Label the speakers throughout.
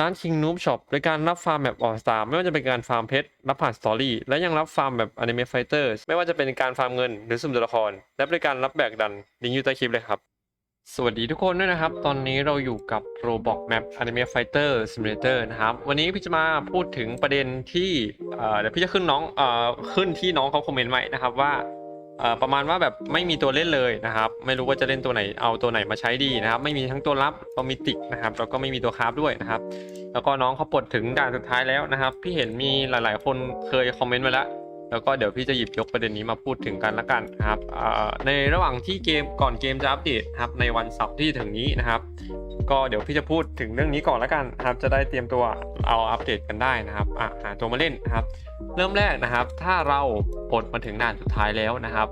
Speaker 1: ร้าน King Noob Shop โดยการรับฟาร์มแบบออสตาไม่ว่าจะเป็นการฟาร์มเพชรรับผ่านสตอรี่และยังรับฟาร์มแบบ Anime Fighters ไม่ว่าจะเป็นการฟาร์มเงินหรือสุ่มตัวละคร และบริการรับแบกดันลิงก์อยู่ใต้คลิปเลยครับ สวัสดีทุกคนด้วยนะครับ ตอนนี้เราอยู่กับ Roblox Map Anime Fighter Simulator นะครับ วันนี้พี่จะมาพูดถึงประเด็นที่เดี๋ยวพี่จะขึ้นน้องอขึ้นที่น้องเขาคอมเมนต์ไว้นะครับว่า ประมาณว่าแบบไม่มีตัวเล่นเลยนะครับ ไม่รู้ว่าจะเล่นตัวไหนเอาตัวไหนมาใช้ดีนะครับ ไม่มีทั้งตัวรับตัวมิติกนะครับแล้วก็ไม่มีตัวคราฟด้วยนะครับ แล้วก็น้องเขาปลดถึงด่านสุดท้ายแล้วนะครับ พี่เห็นมีหลาย ๆ คนเคยคอมเมนต์ไว้แล้ว แล้วก็เดี๋ยวพี่จะหยิบยกประเด็นนี้มาพูดถึงกันละกันนะครับในระหว่างที่เกมก่อนเกมจะอัปเดตครับในวันเสาร์ที่ถึงนี้นะครับ ก็เดี๋ยวพี่จะพูดถึงเรื่องนี้ก่อนละกันครับจะได้เตรียมตัวเอาอัปเดตกันได้นะครับอะหาตัวมาเล่นนะครับ เริ่มแรกนะครับ ถ้าเราปลดมาถึงด่านสุดท้ายแล้วนะครับ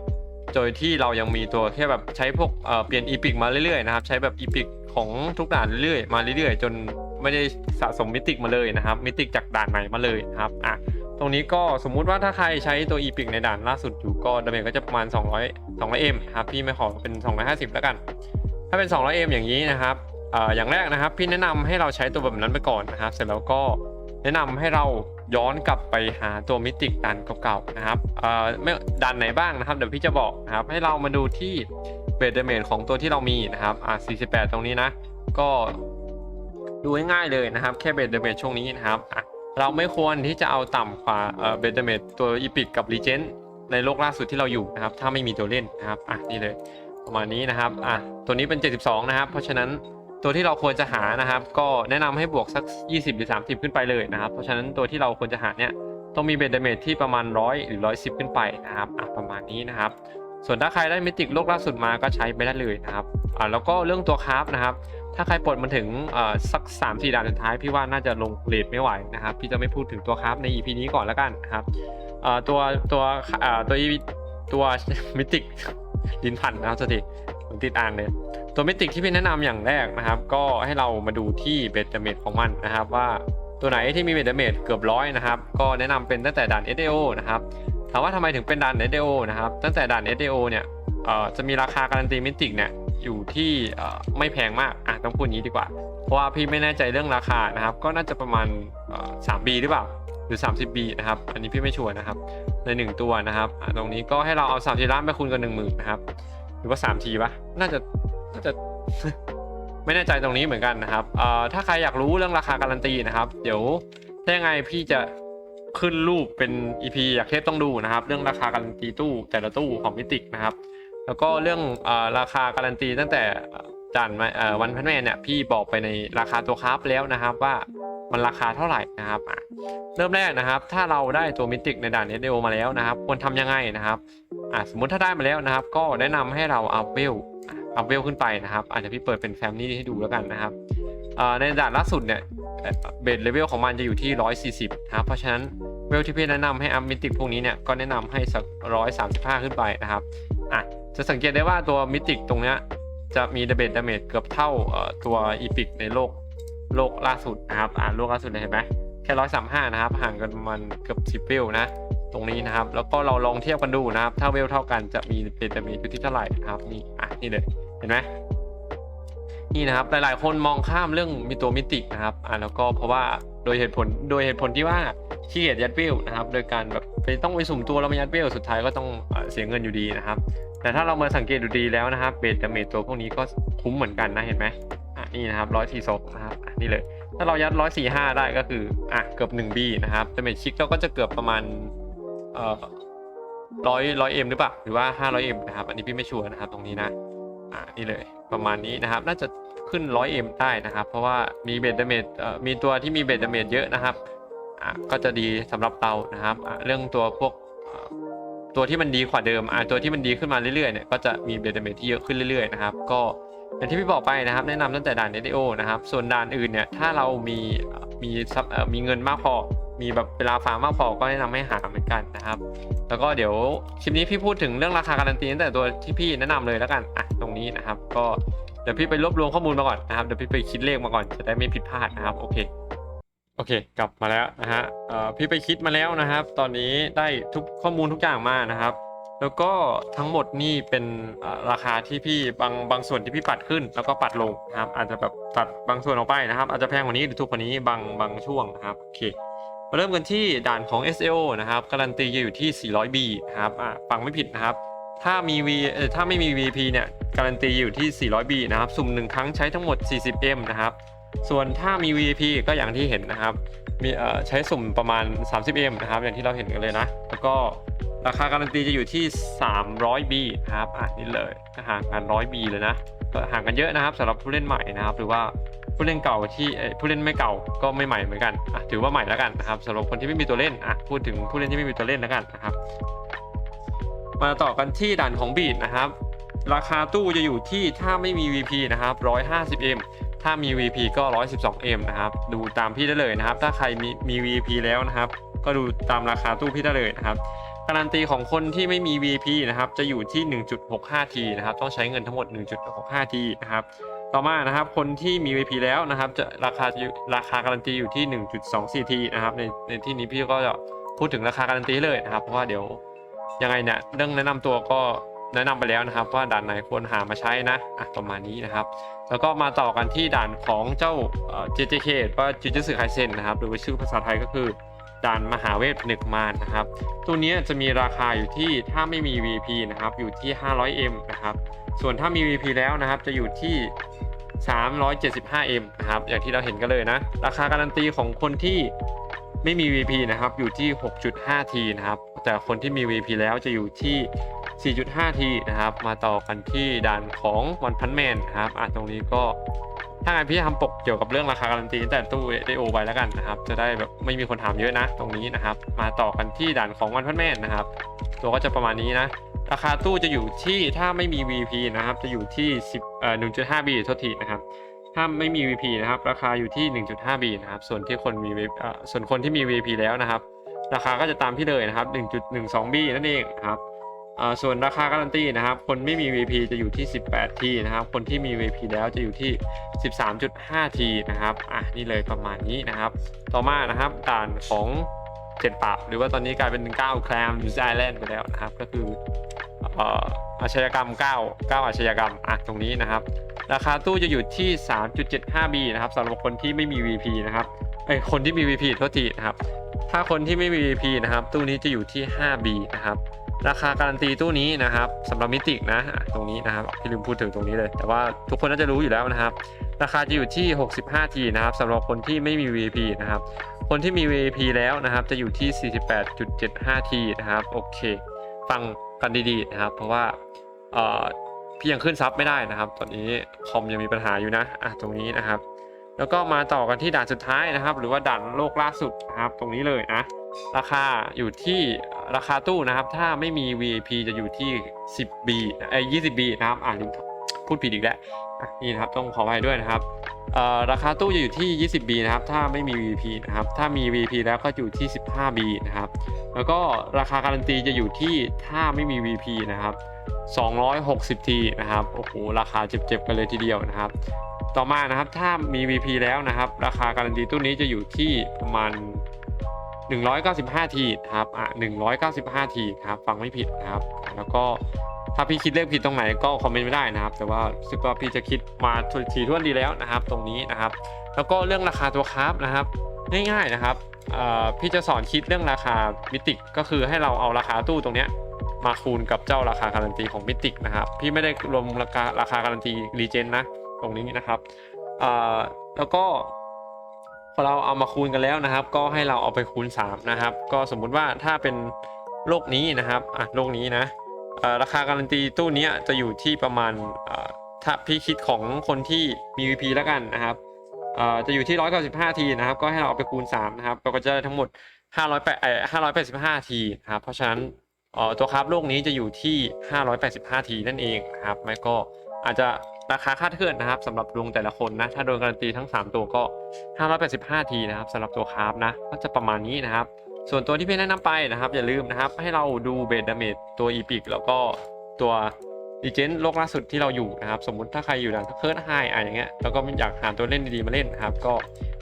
Speaker 1: โดยที่เรายังมีตัวแค่แบบใช้พวกเเปลี่ยนอีพิกมาเรื่อยๆนะครับใช้แบบอีพิกของทุกด่านเรื่อยๆมาเรื่อยๆ จนไม่ได้สะสมมิติกมาเลยนะครับ มิติกจากด่านใหม่มาเลยนะครับอะ ตรงนี้ก็สมมุติว่าถ้าใครใช้ตัวอีพิกในด่านล่าสุดอยู่ก็ดาเมจก็จะประมาณ 200 200 m ครับพี่ไม่ขอเป็น 250 แล้วกัน ถ้าเป็น 200 m อย่างนี้นะครับออย่างแรกนะครับพี่แนะนำให้เราใช้ตัวแบบนั้นไปก่อนนะครับ เสร็จแล้วก็แนะนำให้เราย้อนกลับไปหาตัวมิติกดันเก่าๆนะครับไม่ดันไหนบ้างนะครับเดี๋ยวพี่จะบอกนะครับให้เรามาดูที่เบสเดเมจของตัวที่เรามีนะครับอ่า48 ตรงนี้นะ ก็ดูง่ายๆเลยนะครับ แค่เบสเดเมจช่วงนี้นะครับอะ เราไม่ควรที่จะเอาต่ำกว่าเอ่อเบสเดเมจตัวอีพิกกับรีเจนในโลกล่าสุดที่เราอยู่นะครับ ถ้าไม่มีตัวเล่นนะครับอะนี่เลยประมาณนี้นะครับอะตัวนี้เป็น 72 นะครับ เพราะฉะนั้นตัวที่เราควรจะหานะครับ ก็แนะนำให้บวกสัก 20 หรือ 30 ขึ้นไปเลยนะครับ เพราะฉะนั้นตัวที่เราควรจะหาเนี่ยต้องมีเบสเดเมจที่ประมาณ 100 หรือ 110 ขึ้นไปนะครับอะประมาณนี้นะครับ ส่วนถ้าใครได้มิติกโลกล่าสุดมาก็ใช้ไปได้เลยนะครับอ่าแล้วก็เรื่องตัวคราฟนะครับ ถ้าใครปลดมันถึงเอ่อสัก3 4ด่านสุดท้าย พี่ว่าน่าจะลงเรทไม่ไหวนะครับ พี่จะไม่พูดถึงตัวคราฟใน EP นี้ก่อนแล้วกันนะครับตัวตัวตัวตัวมิติกดินพันนะครับสวัสดีผมติดอ่านเลยตัวมิติกที่พี่แนะนำอย่างแรกนะครับ ก็ให้เรามาดูที่เบสเดเมจของมันนะครับ ว่าตัวไหนที่มีเบสเดเมจเกือบร้อยนะครับ ก็แนะนำเป็นตั้งแต่ด่าน SDO นะครับถามว่าทำไมถึงเป็นด่าน SDO นะครับ ตั้งแต่ด่าน SDO เนี่ยจะมีราคาการันตีมิติกเนี่ย อยู่ที่ไม่แพงมากอะต้องพูดงนี้ดีกว่า เพราะว่าพี่ไม่แน่ใจเรื่องราคานะครับ ก็น่าจะประมาณ 3B หรือเปล่าหรือ 30B นะครับ อันนี้พี่ไม่ชัวร์นะครับ ใน 1 ตัวนะครับ ตรงนี้ก็ให้เราเอา3ทีล้านไปคูณกัน1 0,000นะครับ หรือว่า3ทีปะน่าจะ น่าจะ ไม่แน่ใจตรงนี้เหมือนกันนะครับอ่อถ้าใครอยากรู้เรื่องราคาการันตีนะครับ เดี๋ยวถ้ายังไงพี่จะขึ้นรูปเป็น EP อยากเทพต้องดูนะครับ เรื่องราคาการันตีตู้แต่ละตู้ของมิติกนะครับ แล้วก็เรื่องอราคาการันตีตั้งแต่จันวันพันแม่เนี่ยพี่บอกไปในราคาตัวคราฟแล้วนะครับว่ามันราคาเท่าไหร่นะครับเริ่มแรกนะครับ ถ้าเราได้ตัวมิติกในด่าน SDO มาแล้วนะครับ ควรทำยังไงนะครับสมมุติถ้าได้มาแล้วนะครับ ก็แนะนำให้เราอัพเวลอัพเวลขึ้นไปนะครับอาจจะพี่เปิดเป็นแฟมลี่ให้ดูแล้วกันนะครับในด่านล่าสุดเนี่ยเบสเลเวลของมันจะอยู่ที่ 140นะครับเพราะฉะนั้นเวลที่พี่แนะนำให้อัพมิติกพวกนี้เนี่ยก็แนะนำให้สัก135 ขึ้นไปนะครับอะ จะสังเกตได้ว่าตัวมิติกตรงเนี้ยจะมีดาเมจดาเมจเกือบเท่าตัวอีพิกในโลกโลกล่าสุดนะครับอ่าโลกล่าสุดเลยเห็นไหมแค่ร้อยสามห้านะครับห่างกันมาณเกือบสิบเวลนะตรงนี้นะครับ แล้วก็เราลองเทียบกันดูนะครับ ถ้าเวลเท่ากันจะมีเป็นดาเมจอยู่ที่เท่าไหร่นะครับนี่อะนี่เลยเห็นไหมนี่นะครับหลายๆ คนมองข้ามเรื่องมีตัวมิตินะครับอ่าแล้วก็เพราะว่าโดยเหตุผลโดยเหตุผลที่ว่าขี้เกียจยัดเวลนะครับ โดยการแบบ ต้องไปสุ่มตัวแล้วมายัดเวลสุดท้ายก็ต้องเสียเงินอยู่ดีนะครับ แต่ถ้าเรามาสังเกตดูดีแล้วนะครับเบสดาเมจตัวพวกนี้ก็คุ้มเหมือนกันนะเห็นไหมอะนี่นะครับร้อยสี่ศพนะครับนี่เลย ถ้าเรายัดร้อยสี่ห้าได้ก็คืออะเกือบหนึ่งบีนะครับดาเมจชิกเราก็จะเกือบประมาณเอ่อร้อยร้อยเอ็มหรือเปล่าหรือว่าห้าร้อยเอ็มนะครับ อันนี้พี่ไม่ชัวร์นะครับตรงนี้นะอะนี่เลยประมาณนี้นะครับ น่าจะขึ้นร้อยเอ็มได้นะครับ เพราะว่ามีเบสดาเมจเอ่อมีตัวที่มีเบสดาเมจเยอะนะครับ ก็จะดีสำหรับเรานะครับเรื่องตัวพวกตัวที่มันดีกว่าเดิมตัวที่มันดีขึ้นมาเรื่อยๆเนี่ยก็จะมีเบสเมทที่เยอะขึ้นเรื่อยๆนะครับก็อย่างที่พี่บอกไปนะครับ แนะนำตั้งแต่ด่าน SEO นะครับส่วนด่านอื่นเนี่ยถ้าเรามีมีซับมีเงินมากพอ มีแบบเวลาฟาร์มมากพอก็แนะนำให้หาเหมือนกันนะครับ แล้วก็เดี๋ยวคลิปนี้พี่พูดถึงเรื่องราคาการันตีตั้งแต่ตัวที่พี่แนะนำเลยแล้วกันอะตรงนี้นะครับ ก็เดี๋ยวพี่ไปรวบรวมข้อมูลมาก่อนนะครับเดี๋ยวพี่ไปคิดเลขมาก่อนจะได้ไม่ผิดพลาดนะครับโอเค โอเค กลับมาแล้วนะฮะพี่ไปคิดมาแล้วนะครับ ตอนนี้ได้ทุกข้อมูลทุกอย่างมานะครับ แล้วก็ทั้งหมดนี่เป็นราคาที่พี่บางบางส่วนที่พี่ปัดขึ้น แล้วก็ปัดลงนะครับ อาจจะแบบตัดบางส่วนออกไปนะครับ อาจจะแพงกว่านี้หรือถูกกว่านี้บางบางช่วงนะครับโอเคมาเริ่มกันที่ด่านของ SEO นะครับการันตีจะอยู่ที่ 400B นะครับอะฟังไม่ผิดนะครับ ถ้ามี V ถ้าไม่มี VP เนี่ยการันตีอยู่ที่ 400B นะครับ สุ่มหนึ่งครั้งใช้ทั้งหมด 40M นะครับ ส่วนถ้ามี VP ก็อย่างที่เห็นนะครับ มีใช้สุ่มประมาณ 30M นะครับ อย่างที่เราเห็นกันเลยนะ แล้วก็ราคาการันตีจะอยู่ที่ 300B นะครับอะนี่เลยก็ห่างกัน 100B เลยนะก็ห่างกันเยอะนะครับสำหรับผู้เล่นใหม่นะครับ หรือว่าผู้เล่นเก่าที่ผู้เล่นไม่เก่าก็ไม่ใหม่เหมือนกันอะถือว่าใหม่แล้วกันนะครับสำหรับคนที่ไม่มีตัวเล่นอะพูดถึงผู้เล่นที่ไม่มีตัวเล่นแล้วกันนะครับ มาต่อกันที่ด่านของบีดนะครับ ราคาตู้จะอยู่ที่ถ้าไม่มี VP นะครับ 150M ถ้ามี VP ก็ 112M นะครับ ดูตามพี่ได้เลยนะครับ ถ้าใครมีมี VP แล้วนะครับ ก็ดูตามราคาตู้พี่ได้เลยนะครับ การันตีของคนที่ไม่มี VP นะครับ จะอยู่ที่ 1.65T นะครับ ต้องใช้เงินทั้งหมด 1.65T นะครับ ต่อมานะครับ คนที่มี VP แล้วนะครับ จะราคาอยู่ราคาการันตีอยู่ที่ 1.24T นะครับ ในในที่นี้พี่ก็จะพูดถึงราคาการันตีเลยนะครับ เพราะว่าเดี๋ยวยังไงเนี่ยเรื่องแนะนำตัวก็ แนะนำไปแล้วนะครับ ว่าด่านไหนควรหามาใช้นะอะประมาณนี้นะครับ แล้วก็มาต่อกันที่ด่านของเจ้าเอ่อ JJK ว่าจูจิสึไคเซนนะครับหรือว่าชื่อภาษาไทยก็คือด่านมหาเวทหนึกมารนะครับ ตัวนี้จะมีราคาอยู่ที่ถ้าไม่มี VP นะครับอยู่ที่ 500M นะครับ ส่วนถ้ามี VP แล้วนะครับจะอยู่ที่ 375M นะครับ อย่างที่เราเห็นกันเลยนะ ราคาการันตีของคนที่ไม่มี VP นะครับอยู่ที่ 6.5T นะครับ แต่คนที่มี VP แล้วจะอยู่ที่ 4.5T นะครับ มาต่อกันที่ด่านของวันพันแมนนะครับอะตรงนี้ก็ถ้าไงพี่ทำปกเกี่ยวกับเรื่องราคาการันตีแต่ตู้ได้โอไปแล้วกันนะครับ จะได้แบบไม่มีคนถามเยอะนะ ตรงนี้นะครับ มาต่อกันที่ด่านของวันพันแมนนะครับ ตัวก็จะประมาณนี้นะ ราคาตู้จะอยู่ที่ถ้าไม่มี VP นะครับ จะอยู่ที่10เอ่อ 1.5B โทษทีนะครับถ้าไม่มี VP นะครับ ราคาอยู่ที่ 1.5B นะครับ ส่วนที่คนมีเอ่อส่วนคนที่มี VP แล้วนะครับ ราคาก็จะตามที่เลยนะครับ 1.12B นั่นเองนะครับ ส่วนราคาการันตีนะครับ คนไม่มี VP จะอยู่ที่ 18T นะครับ คนที่มี VP แล้วจะอยู่ที่ 13.5T นะครับ อะนี่เลยประมาณนี้นะครับ ต่อมานะครับด่านของเจ็ดปราบหรือว่าตอนนี้กลายเป็น 9 แคลมยูซไอแลนด์ไปแล้วนะครับ ก็คืออาชญากรรม 9 9 อาชญากรรมอะตรงนี้นะครับ ราคาตู้จะอยู่ที่ 3.75B นะครับสำหรับคนที่ไม่มี VP นะครับเอ้ยคนที่มี VP โทษทีนะครับ ถ้าคนที่ไม่มี VP นะครับ ตู้นี้จะอยู่ที่ 5B นะครับ ราคาการันตีตู้นี้นะครับสำหรับมิติกนะตรงนี้นะครับพี่ลืมพูดถึงตรงนี้เลย แต่ว่าทุกคนน่าจะรู้อยู่แล้วนะครับ ราคาจะอยู่ที่ 65T นะครับสำหรับคนที่ไม่มี VP นะครับ คนที่มี VP แล้วนะครับ จะอยู่ที่ 48.75T นะครับโอเค ฟังกันดีๆนะครับ เพราะว่าเพี่ยังขึ้นซับไม่ได้นะครับ ตอนนี้คอมยังมีปัญหาอยู่นะอะตรงนี้นะครับ แล้วก็มาต่อกันที่ด่านสุดท้ายนะครับ หรือว่าด่านโลกล่าสุดนะครับ ตรงนี้เลยนะ ราคาอยู่ที่ราคาตู้นะครับ ถ้าไม่มี VIP จะอยู่ที่ 10B ไอ้ย 20B นะครับ อ่านพูดผิดอีกแล้วนี่นะครับต้องขออภัยด้วยนะครับราคาตู้จะอยู่ที่ 20B นะครับ ถ้าไม่มี VIP นะครับ ถ้ามี VIP แล้วก็อยู่ที่ 15B นะครับ แล้วก็ราคาการันตีจะอยู่ที่ถ้าไม่มี VP นะครับ 260T นะครับ โอ้โห ราคาเจ็บๆกันเลยทีเดียวนะครับ ต่อมานะครับ ถ้ามี VP แล้วนะครับ ราคาการันตีตู้นี้จะอยู่ที่ประมาณ 195T นะครับอะ 195T นะครับฟังไม่ผิดนะครับ แล้วก็ถ้าพี่คิดเลขผิดตรงไหนก็คอมเมนต์ไม่ได้นะครับ แต่ว่าสึกว่าพี่จะคิดมาทีท่วนดีแล้วนะครับ ตรงนี้นะครับ แล้วก็เรื่องราคาตัวคราฟนะครับ ง่ายๆนะครับอ่อพี่จะสอนคิดเรื่องราคามิติกก็คือให้เราเอาราคาตู้ตรงเนี้ยมาคูณกับเจ้าราคาการันตีของมิติกนะครับ พี่ไม่ได้รวมราคาราคาการันตีรีเจนนะตรงนี้นะครับอ่อแล้วก็ อเราเอามาคูณกันแล้วนะครับ ก็ให้เราเอาไปคูณ 3 นะครับ ก็สมมุติว่าถ้าเป็นโลกนี้นะครับอะโลกนี้นะราคาการันตีตู้นี้จะอยู่ที่ประมาณถ้าพี่คิดของคนที่มี VP แล้วกันนะครับจะอยู่ที่ 195 ทีนะครับ ก็ให้เราเอาไปคูณ 3 นะครับ เราก็จะได้ทั้งหมด 508เอ่อ585 ทีนะครับ เพราะฉะนั้นตัวคราฟโลกนี้จะอยู่ที่ 585 ทีนั่นเองนะครับไม่ก็อาจจะ ราคาคาดเคลื่อนนะครับสำหรับดวงแต่ละคนนะ ถ้าโดนการันตีทั้ง 3 ตัวก็ 585 ทีนะครับสำหรับตัวคาร์ฟนะ ก็จะประมาณนี้นะครับ ส่วนตัวที่พี่แนะนำไปนะครับ อย่าลืมนะครับ ให้เราดูเบสดาเมจตัวอีพิกแล้วก็ตัวดีเจนโลกล่าสุดที่เราอยู่นะครับ สมมุติถ้าใครอยู่ด่านเคิร์ดไฮอะไรอย่างเงี้ยแล้วก็อยากหาตัวเล่นดีๆมาเล่นนะครับก็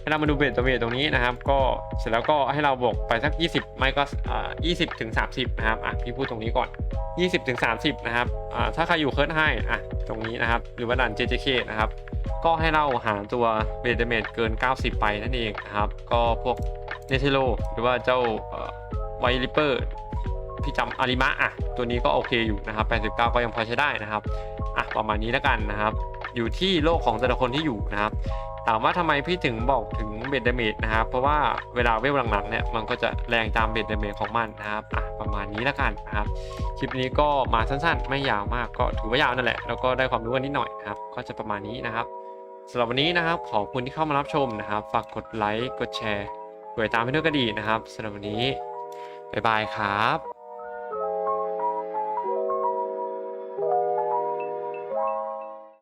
Speaker 1: ให้เรามาดูเบสตัวเบสตรงนี้นะครับ ก็เสร็จแล้วก็ให้เราบวกไปสัก 20 ไม่ก็อ่า20ถึง30นะครับอะพี่พูดตรงนี้ก่อน 20ถึง30 นะครับอ่าถ้าใครอยู่เคิร์ดให้อะตรงนี้นะครับ หรือว่าดัน JJK นะครับ ก็ให้เราหาตัวเบสเมจเกิน 90 ไปนั่นเองนะครับ ก็พวกเนเธโรหรือว่าเจ้าไวลิเปอร์พี่จำอาริมะอะตัวนี้ก็โอเคอยู่นะครับ 89 ก็ยังพอใช้ได้นะครับอะประมาณนี้แล้วกันนะครับ อยู่ที่โลกของแต่ละคนที่อยู่นะครับ ถามว่าทำไมพี่ถึงบอกถึงเบสเดเมจนะครับ เพราะว่าเวลาเวลหลังๆเนี่ยมันก็จะแรงตามเบสเดเมจของมันนะครับอะประมาณนี้แล้วกันนะครับ คลิปนี้ก็มาสั้นๆ ไม่ยาวมากก็ถือว่ายาวนั่นแหละ แล้วก็ได้ความรู้กันนิดหน่อยนะครับ ก็จะประมาณนี้นะครับสำหรับวันนี้นะครับ ขอบคุณที่เข้ามารับชมนะครับ ฝากกดไลค์ กดแชร์กดติดตามให้ด้วยก็ดีนะครับสำหรับวันนี้บ๊ายบายครับ